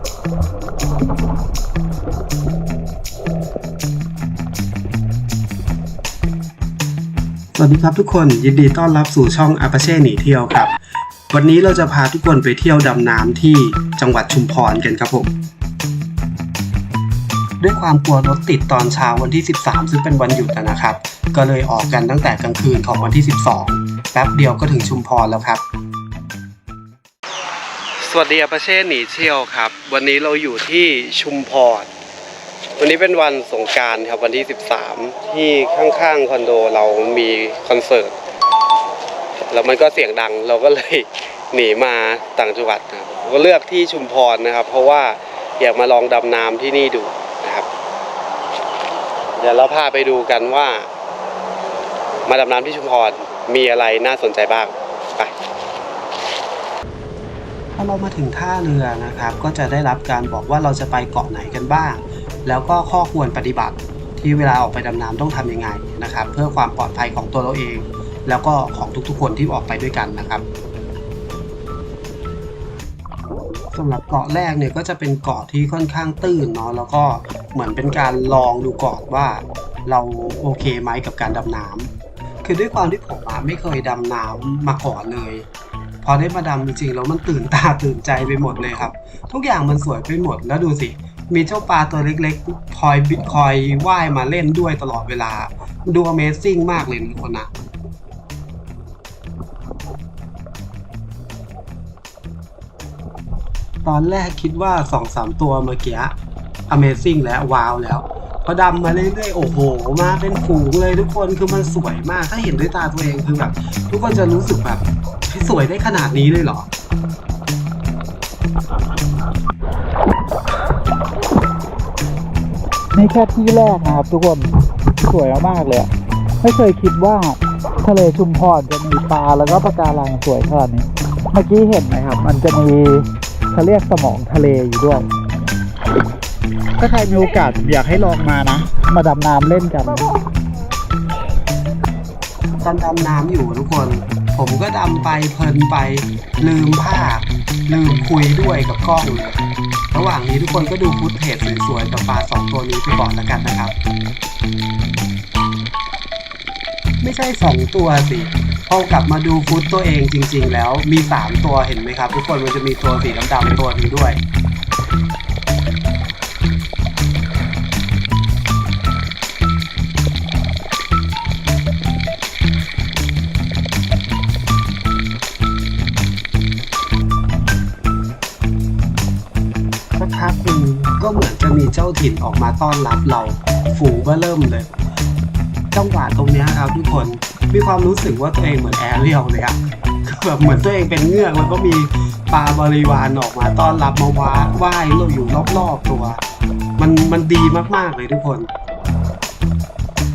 สวัสดีครับทุกคนยินดีต้อนรับสู่ช่องอาปาเช่หนีเที่ยวครับ วันนี้เราจะพาทุกคนไปเที่ยวดำน้ำที่จังหวัดชุมพรกันครับผม ด้วยความกลัวรถติดตอนเช้าวันที่ 13 ซึ่งเป็นวันหยุดนะครับ ก็เลยออกกันตั้งแต่กลางคืนของวันที่ 12 แป๊บเดียวก็ถึงชุมพรแล้วครับ สวัสดีอาปาเช่หนีเที่ยวครับ วันนี้เราอยู่ที่ชุมพร วันนี้เป็นวันสงการครับวันที่ 13 ที่ข้างๆคอนโดเรามีคอนเสิร์ต แล้วมันก็เสียงดังเราก็เลยหนีมาต่างจังหวัดนะครับก็เลือกที่ชุมพรนะครับ เพราะว่าอยากมาลองดำน้ำที่นี่ดูนะครับ เดี๋ยวเราพาไปดูกันว่า มาดำน้ำที่ชุมพรมีอะไรน่าสนใจบ้างไป อเรามาถึงท่าเรือนะครับ ก็จะได้รับการบอกว่าเราจะไปเกาะไหนกันบ้าง แล้วก็ข้อควรปฏิบัติที่เวลาออกไปดำน้ำต้องทำยังไงนะครับ เพื่อความปลอดภัยของตัวเราเอง แล้วก็ของทุกๆคนที่ออกไปด้วยกันนะครับสำหรับเกาะแรกเนี่ยก็จะเป็นเกาะที่ค่อนข้างตื้นเนาะแล้วก็เหมือนเป็นการลองดูก่อนว่าเราโอเคไหมกับการดำน้ำคือด้วยความที่ผมไม่เคยดำน้ำมาก่อนเลย อได้มาดำจริงๆแล้วมันตื่นตาตื่นใจไปหมดเลยครับ ทุกอย่างมันสวยไปหมดแล้วดูสิ มีเจ้าปลาตัวเล็กๆ คอยบิดคอยว่ายมาเล่นด้วยตลอดเวลา ดู Amazing มากเลยทุกคนนะตอนแรกคิดว่าสองสามตัวเมื่อกี้ Amazing แล้วว้าวแล้ว พอดำมาเรื่อยๆโอ้โห มาเป็นฝูงเลยทุกคนคือมันสวยมาก ถ้าเห็นด้วยตาตัวเองคือแบบทุกคนจะรู้สึกแบบสวยได้ขนาดนี้เลยเหรอนี่แค่ที่แรกนะครับ ทุกคนสวยมากๆเลยไม่เคยคิดว่าทะเลชุมพรจะมีปลาแล้วก็ปะการังสวยขนาดนี้ เมื่อกี้เห็นไหมครับ มันจะมีเขาเรียกสมองทะเลอยู่ด้วย ถ้าใครมีโอกาสอยากให้ลองมานะ มาดำน้ำเล่นกัน ตอนดำน้ำอยู่ทุกคน ผมก็ดำไปเพลินไป ลืมภาพ ลืมคุยด้วยกับกล้องเลยระหว่างนี้ทุกคนก็ดูฟุตเทจสวยๆกับปลาสองตัวนี้ไปก่อนแล้วกันนะครับ ไม่ใช่สองตัวสิพอกลับมาดูฟุตตัวเองจริง ๆ แล้วมีสามตัวเห็นไหมครับ ทุกคนมันจะมีตัวสีดำๆตัวหนึงด้วย ก็เหมือนจะมีเจ้าถิ่นออกมาต้อนรับเรา ฝูงก็เริ่มเลย จังหวะตรงเนี้ยครับทุกคนมีความรู้สึกว่าตัวเองเหมือนแอเรียลเลยอะคือแบบเหมือนตัวเองเป็นเงือกแล้วก็มีปลาบริวารออกมาต้อนรับมาว้าว่ายเราอยู่รอบๆตัว มันมันดีมากๆเลยทุกคน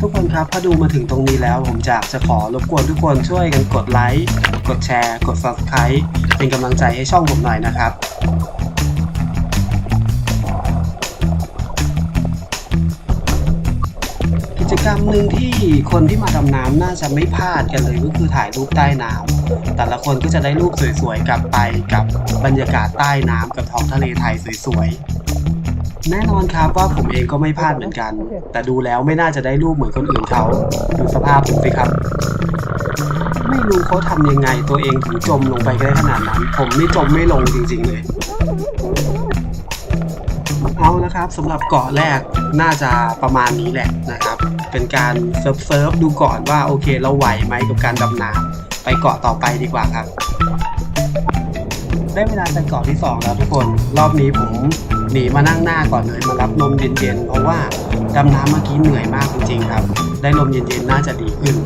ทุกคนครับถ้าดูมาถึงตรงนี้แล้ว ผมอยากจะขอรบกวนทุกคนช่วยกันกดไลค์กดแชร์ กด subscribe เป็นกำลังใจให้ช่องผมหน่อยนะครับ กิจกรรมหนึ่งที่คนที่มาดำน้ำน่าจะไม่พลาดกันเลยก็คือถ่ายรูปใต้น้ำแต่ละคนก็จะได้รูปสวยๆกลับไปกับบรรยากาศใต้น้ำกับท้องทะเลไทยสวยๆ แน่นอนครับว่าผมเองก็ไม่พลาดเหมือนกัน แต่ดูแล้วไม่น่าจะได้รูปเหมือนคนอื่นเขาดูสภาพผมสิครับ ไม่รู้เขาทำยังไงตัวเองถึงจมลงไปได้ขนาดนั้น ผมนี่จมไม่ลงจริงๆเลยาละครับสำหรับเกาะแรกน่าจะประมาณนี้แหละนะครับ เป็นการเซิร์ฟเซิร์ฟดูก่อนว่าโอเค เราไหวไหมกับการดำน้ำไปเกาะต่อไปดีกว่าครับ ได้เวลาไปเกาะที่สองแล้วทุกคนรอบนี้ผมหนีมานั่งหน้าก่อนเลยมารับลมเย็นๆเพราะว่าดำน้ำเมื่อกี้เหนื่อยมากจริงๆครับ ได้ลมเย็นๆน่าจะดีขึ้น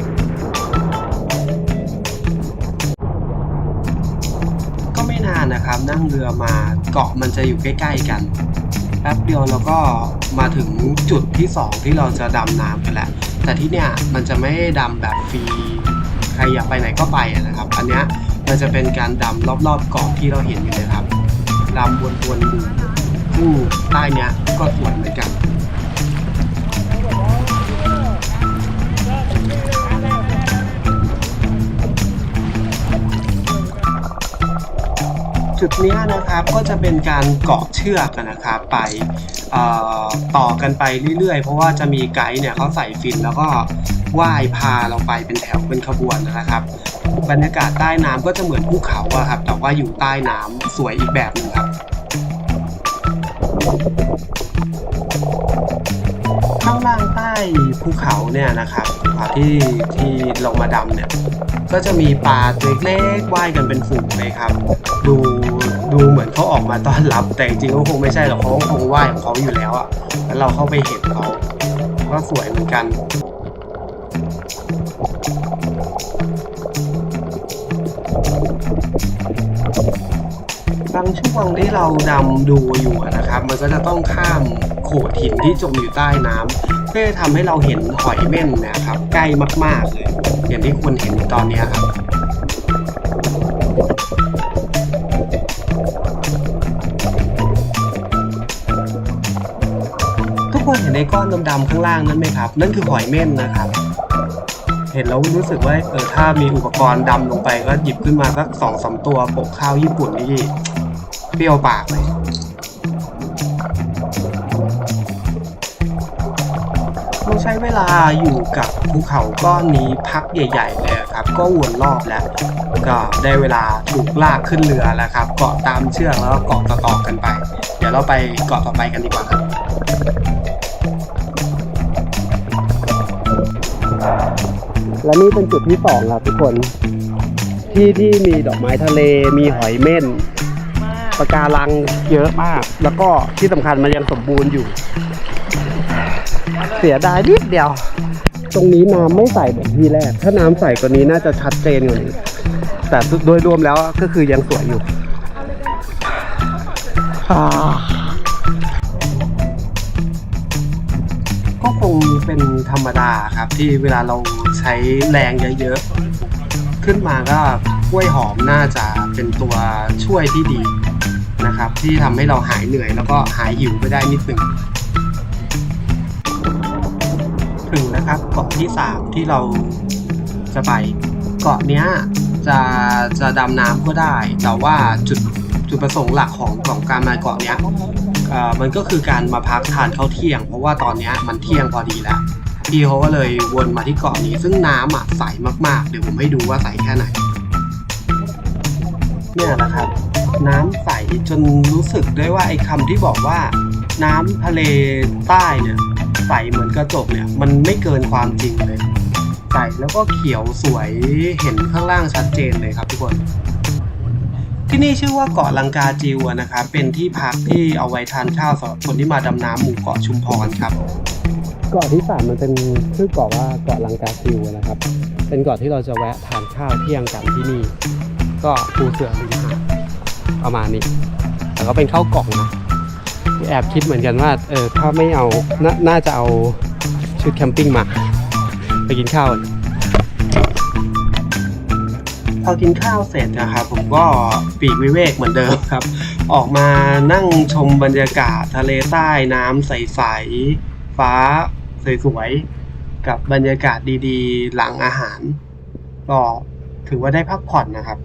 ก็ไม่นานนะครับ นั่งเรือมาเกาะมันจะอยู่ใกล้ ๆ กัน แป๊บเดียวเราก็มาถึงจุดที่ 2 ที่เราจะดำน้ำกันแล้ว แต่ที่เนี่ยมันจะไม่ดำแบบฟรี ใครอยากไปไหนก็ไปนะครับ อันเนี้ยมันจะเป็นการดำรอบๆเกาะที่เราเห็นอยู่เลยครับดำวนๆดูซึ่งใต้เนี้ยก็สวยเหมือนกัน จุดนี้นะครับก็จะเป็นการเกาะเชือกกันนะครับไปต่อกันไปเรื่อยๆ เพราะว่าจะมีไกด์เนี่ยเขาใส่ฟินแล้วก็ว่ายพาเราไปเป็นแถวเป็นขบวนนะครับ บรรยากาศใต้น้ำก็จะเหมือนภูเขาอะครับ แต่ว่าอยู่ใต้น้ำสวยอีกแบบหนึงครับข้างล่าง ภูเขาเนี่ยนะครับภูเขาที่ที่ลงมาดำเนี่ยก็จะมีปลาตัวเล็กๆว่ายกันเป็นฝูงเลยครับ ดูดูเหมือนเขาออกมาต้อนรับแต่จริงๆก็คงไม่ใช่หรอกเขาคงว่ายของเขาอยู่แล้วอะแล้วเราเข้าไปเห็นเขาก็สวยเหมือนกัน บางช่วงที่เราดำดูอยู่นะครับ มันก็จะต้องข้ามโขดหินที่จมอยู่ใต้น้ำเพื่อทำให้เราเห็นหอยเม่นนะครับ ใกล้มากๆเลยอย่างที่คุณเห็นตอนนี้ครับทุกคนเห็นไอ้ก้อนดำๆข้างล่างนั้นไหมครับ นั่นคือหอยเม่นนะครับ เห็นแล้วรู้สึกว่าเออถ้ามีอุปกรณ์ดำลงไปก็หยิบขึ้นมาสักสองสามตัวปะข้าวญี่ปุ่นนี่ เปรี้ยวปากเลยเราใช้เวลาอยู่กับภูเขาก้อนนี้พักใหญ่ ๆ เลยครับ ก็วนรอบแล้ว ก็ได้เวลาถูกลากขึ้นเรือแล้วครับ เกาะตามเชือกแล้วก็เกาะต่อๆกันไป เดี๋ยวเราไปเกาะต่อไปกันดีกว่าครับและนี่เป็นจุดที่สองครับทุกคน ที่ที่มีดอกไม้ทะเลมีหอยเม่น ปะการังเยอะมาก แล้วก็ที่สำคัญมันยังสมบูรณ์อยู่ เสียดายนิดเดียว ตรงนี้น้ำไม่ใสเหมือนที่แรก ถ้าน้ำใสกว่านี้น่าจะชัดเจนกว่านี้ แต่โดยรวมแล้วก็คือยังสวยอยู่ก็คงเป็นธรรมดาครับที่เวลาเราใช้แรงเยอะๆ ขึ้นมาก็กล้วยหอมน่าจะเป็นตัวช่วยที่ดี นะครับ ที่ทำให้เราหายเหนื่อยแล้วก็หายหิวไปได้นิดหนึ่งถึงนะครับเกาะที่สามที่เราจะไปเกาะเนี้ยจะจะดำน้ำก็ได้ แต่ว่าจุดจุดประสงค์หลักของของการมาเกาะเนี้ยมันก็คือการมาพักทานข้าวเที่ยง เพราะว่าตอนนี้มันเที่ยงพอดีแล้วพี่เขาก็เลยวนมาที่เกาะนี้ซึ่งน้ำอะใสมากๆ เดี๋ยวผมให้ดูว่าใสแค่ไหนเนี่ยนะครับ น้ำใสจนรู้สึกได้ว่าไอ้คำที่บอกว่า น้ำทะเลใต้เนี่ยใสเหมือนกระจกเนี่ย มันไม่เกินความจริงเลย ใสแล้วก็เขียวสวยเห็นข้างล่างชัดเจนเลยครับทุกคน ที่นี่ชื่อว่าเกาะลังกาจิวะนะครับ เป็นที่พักที่เอาไว้ทานข้าวสำหรับคนที่มาดำน้ำหมู่เกาะชุมพรครับเกาะที่สามมันเป็นชื่อเกาะว่าเกาะลังกาจิวนะครับ เป็นเกาะที่เราจะแวะทานข้าวเที่ยงกันที่นี่ ก็ภูเสือริมหา ประมาณนี้แต่ก็เป็นข้าวกล่องนะแอบคิดเหมือนกันว่าเออถ้าไม่เอานน่าจะเอาชุดแคมปิ้งมา ไปกินข้าวกันพอกินข้าวเสร็จนะครับผมก็ปีกวิเวกเหมือนเดิมครับ ออกมานั่งชมบรรยากาศทะเลใต้น้ำใสๆฟ้าสวยๆกับบรรยากาศดีๆ หลังอาหาร ก็ถือว่าได้พักผ่อนนะครับ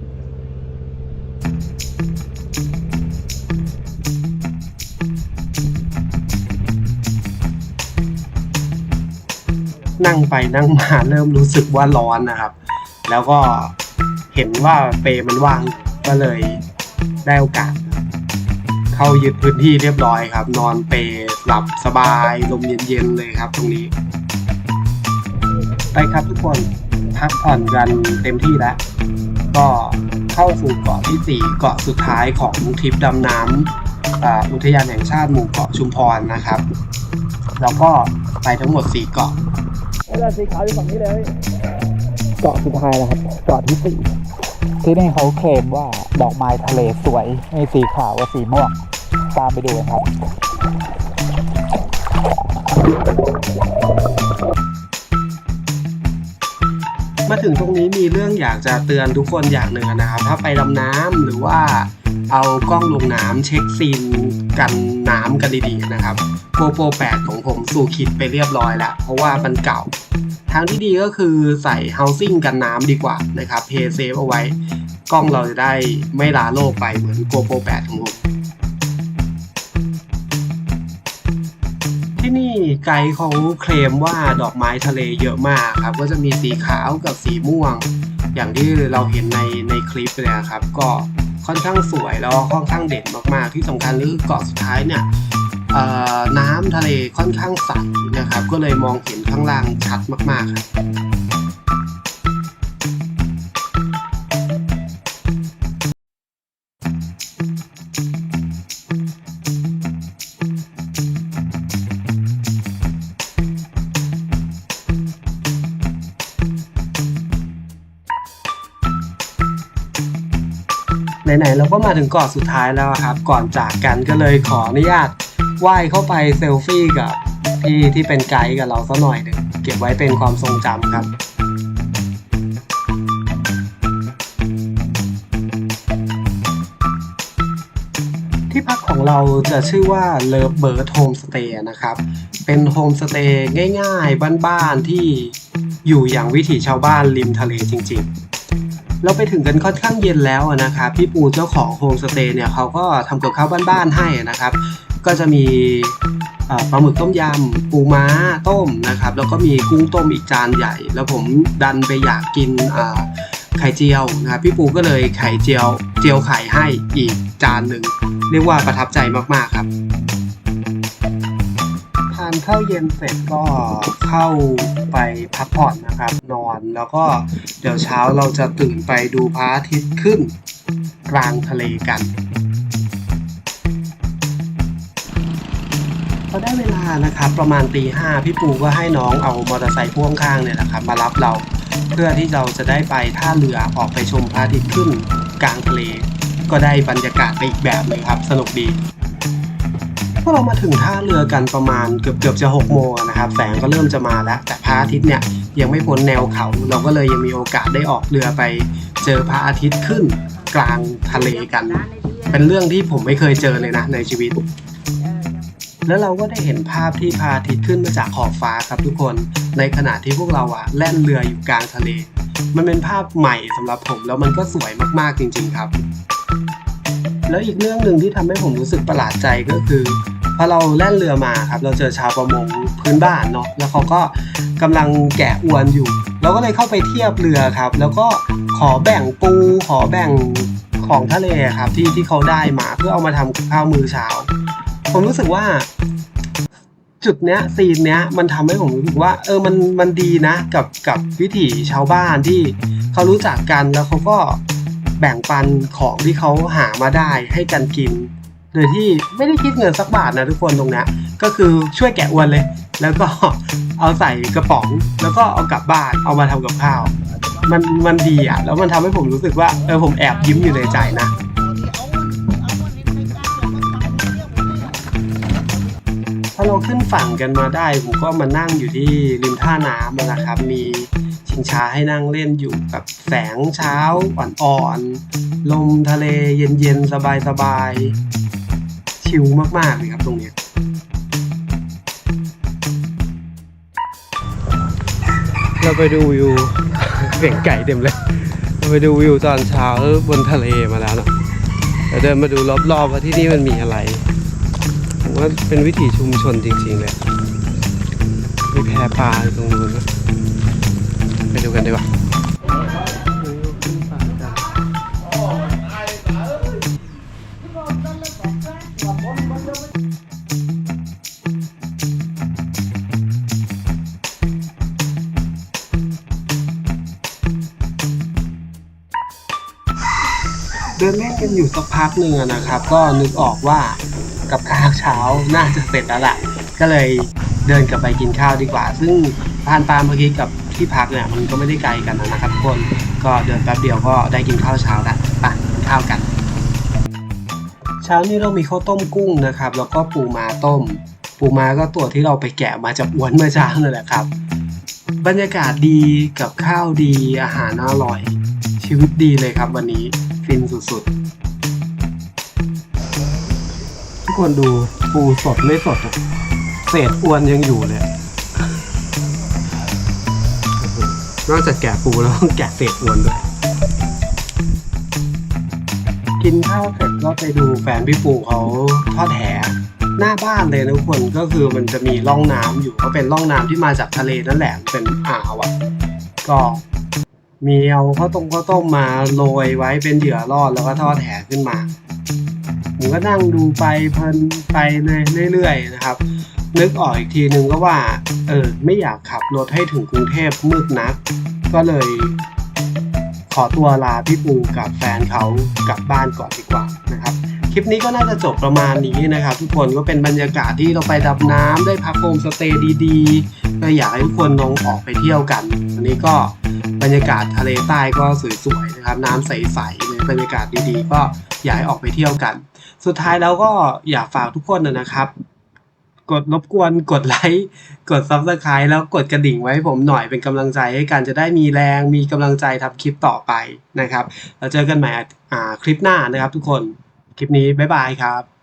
นั่งไปนั่งมาเริ่มรู้สึกว่าร้อนนะครับ แล้วก็เห็นว่าเปมันว่างก็เลยได้โอกาส เข้ายึดพื้นที่เรียบร้อยครับ นอนเปหลับสบายลมเย็นๆเลยครับ ตรงนี้ ไปครับทุกคนพักผ่อนกันเต็มที่แล้ว ก็เข้าสู่เกาะที่ 4 เกาะสุดท้ายของทริปดำน้ำอุทยานแห่งชาติหมู่เกาะชุมพรนะครับ แล้วก็ไปทั้งหมด 4 เกาะ เวลาสีขาวอยู่ฝั่งนี้เลยเกาะสุดท้ายแล้วครับเกาะที่สี่ที่นี่เขาเคลมว่าดอกไม้ทะเลสวยมีสีขาวกับสีม่วง ตามไปดูกันครับมาถึงตรงนี้มีเรื่องอยากจะเตือนทุกคนอย่างหนึ่งนะครับ ถ้าไปดำน้ำหรือว่าเอากล้องลงน้ำเช็คซีนกันน้ำกันดีๆนะครับ โ o โปร8ของผมสู่ขีดไปเรียบร้อยแล้ว เพราะว่ามันเก่า ทางที่ดีก็คือใส่ housing กันน้ำดีกว่านะครับเพย์เซฟเอาไว้ กล้องเราจะได้ไม่ลาโลกไปเหมือน GoPro 8 ของผม ที่นี่ไกด์เขาเคลมว่าดอกไม้ทะเลเยอะมากครับ ก็จะมีสีขาวกับสีม่วง อย่างที่เราเห็นในในคลิปเลยครับ ก็ค่อนข้างสวยแล้วค่อนข้างเด่นมากๆ ที่สำคัญคือเกาะสุดท้ายเนี่ย น้ำทะเลค่อนข้างใสนะครับ ก็เลยมองเห็นข้างล่างชัดมาก ๆ ครับไหนๆเราก็มาถึงเกาะสุดท้ายแล้วครับ ก่อนจากกันก็เลยขออนุญาต ว่ายเข้าไปเซลฟี่กับพี่ที่เป็นไกด์กับเราสักหน่อยหนึ่งเก็บไว้เป็นความทรงจำครับที่พักของเราจะชื่อว่า Love Bird Homestay นะครับ เป็นโฮมสเตย์ง่ายๆ บ้านๆ ที่อยู่อย่างวิถีชาวบ้านริมทะเลจริงๆ เราไปถึงกันค่อนข้างเย็นแล้วนะครับ พี่ปูเจ้าของโฮมสเตย์เนี่ยเขาก็ทำกับข้าวบ้านๆ ให้นะครับ ก็จะมีปลาหมึกต้มยำปูม้าต้มนะครับ แล้วก็มีกุ้งต้มอีกจานใหญ่ แล้วผมดันไปอยากกินไข่เจียวนะครับพี่ปูก็เลยไข่เจียวเจียวไข่ให้อีกจานหนึ่งเรียกว่าประทับใจมากๆครับทานข้าวเย็นเสร็จก็เข้าไปพักผ่อนนะครับ นอนแล้วก็เดี๋ยวเช้าเราจะตื่นไปดูพระอาทิตย์ขึ้นกลางทะเลกัน อได้เวลานะครับประมาณตีห้าพี่ปูก็ให้น้องเอามอเตอร์ไซค์พ่วงข้างเนี่ยแหละครับมารับเราเพื่อที่เราจะได้ไปท่าเรือออกไปชมพระอาทิตย์ขึ้นกลางทะเล ก็ได้บรรยากาศไปอีกแบบเลยครับ สนุกดีพวกเรามาถึงท่าเรือกันประมาณเกือบเกือบจะหกโมงนะครับแสงก็เริ่มจะมาแล้วแต่พระอาทิตย์เนี่ยยังไม่พ้นแนวเขา เราก็เลยยังมีโอกาสได้ออกเรือไป เจอพระอาทิตย์ขึ้นกลางทะเลกัน เป็นเรื่องที่ผมไม่เคยเจอเลยนะในชีวิต แล้วเราก็ได้เห็นภาพที่พระอาทิตย์ขึ้นมาจากขอบฟ้าครับทุกคน ในขณะที่พวกเราอะแล่นเรืออยู่กลางทะเล มันเป็นภาพใหม่สำหรับผมแล้วมันก็สวยมากๆจริง ๆ ครับ แล้วอีกเรื่องหนึ่งที่ทำให้ผมรู้สึกประหลาดใจก็คือพอเราแล่นเรือมาครับ เราเจอชาวประมงพื้นบ้านเนาะแล้วเขาก็กำลังแกะอวนอยู่เราก็เลยเข้าไปเทียบเรือครับ แล้วก็ขอแบ่งปูขอแบ่งของทะเลครับที่ที่เขาได้มาเพื่อเอามาทำกับข้าวมือเช้า ผมรู้สึกว่า จุดเนี้ยซีนเนี้ยมันทำให้ผมรู้สึกว่า เออมันมันดีนะ กับกับวิถีชาวบ้านที่เขารู้จักกันแล้วเขาก็แบ่งปันของที่เขาหามาได้ให้กันกิน โดยที่ไม่ได้คิดเงินสักบาทนะทุกคนตรงเนี้ยก็คือช่วยแกะอวนเลย แล้วก็เอาใส่กระป๋อง แล้วก็เอากลับบ้านเอามาทำกับข้าว มันมันดีอะ แล้วมันทำให้ผมรู้สึกว่าเออผมแอบยิ้มอยู่ในใจนะ เราขึ้นฝั่งกันมาได้ ผมก็มานั่งอยู่ที่ริมท่าน้ำนะครับ มีชิงช้าให้นั่งเล่นอยู่กับแสงเช้าอ่อนๆลมทะเลเย็นๆ สบายๆ ชิลมากๆเลยครับตรงนี้เราไปดูวิวเสียงไก่เต็มเลย เราไปดูวิวตอนเช้าบนทะเลมาแล้วนะเดี๋ยวเดินมาดูรอบๆว่าที่นี่มันมีอะไร ว่าเป็นวิถีชุมชนจริงๆเลยมีแพปลาตรงนู้นไปดูกันดีกว่าเดินเล่นกันอยู่สักพักหนึ่งนะครับ ก็นึกออกว่า กับข้าวเช้าน่าจะเสร็จแล้วล่ะ ก็เลยเดินกลับไปกินข้าวดีกว่า ซึ่งผ่านปาเมื่อกี้กับที่พักเนี่ยมันก็ไม่ได้ไกลกันนะครับทุกคนก็เดินแป๊บเดียวก็ได้กินข้าวเช้าแล้วไปกินข้าวกัน เช้านี้เรามีข้าวต้มกุ้งนะครับ แล้วก็ปูม้าต้ม ปูม้าก็ตัวที่เราไปแกะมาจากอวนเมื่อเช้านั่นแหละครับ บรรยากาศดีกับข้าวดีอาหารอร่อย ชีวิตดีเลยครับวันนี้ฟินสุดๆ ทุกคนดูปูสดไม่สดอะเศษอวนยังอยู่เลยอะนอกจากแกะปูแล้วต้องแกะเศษอวนด้วย กินข้าวเสร็จก็ไปดูแฟนพี่ปูเขาทอดแหหน้าบ้านเลยนะทุกคนก็คือมันจะมีร่องน้ำอยู่ก็เป็นร่องน้ำที่มาจากทะเลนั่นแหละเป็นอ่าวอะก็มีเอาข้าวต้มข้าวต้มมาโรยไว้เป็นเหยื่อรอดแล้วก็ทอดแหขึ้นมา ผมก็นั่งดูไปเพลินไปเลยเรื่อยๆนะครับ นึกออกอีกทีนึงก็ว่าเออไม่อยากขับรถให้ถึงกรุงเทพมืดนัก ก็เลยขอตัวลาพี่ปูกับแฟนเขากลับบ้านก่อนดีกว่านะครับ คลิปนี้ก็น่าจะจบประมาณนี้นะครับ ทุกคนก็เป็นบรรยากาศที่เราไปดำน้ำได้พักโฮมสเตย์ดีๆก็อยากให้ทุกคนลองออกไปเที่ยวกันวันนี้ก็บรรยากาศทะเลใต้ก็สวยๆนะครับ น้ำใสๆ บรรยากาศดีๆ ก็อยากให้ออกไปเที่ยวกัน สุดท้ายแล้วก็อยากฝากทุกคนนะครับ กดรบกวนกดไลค์กดซับสไคร b e แล้วกดกระดิ่งไว้ให้ผมหน่อยเป็นกำลังใจให้กันจะได้มีแรงมีกำลังใจทำคลิปต่อไปนะครับเราเจอกันใหม่คลิปหน้านะครับทุกคนคลิปนี้บ๊ายบายครับ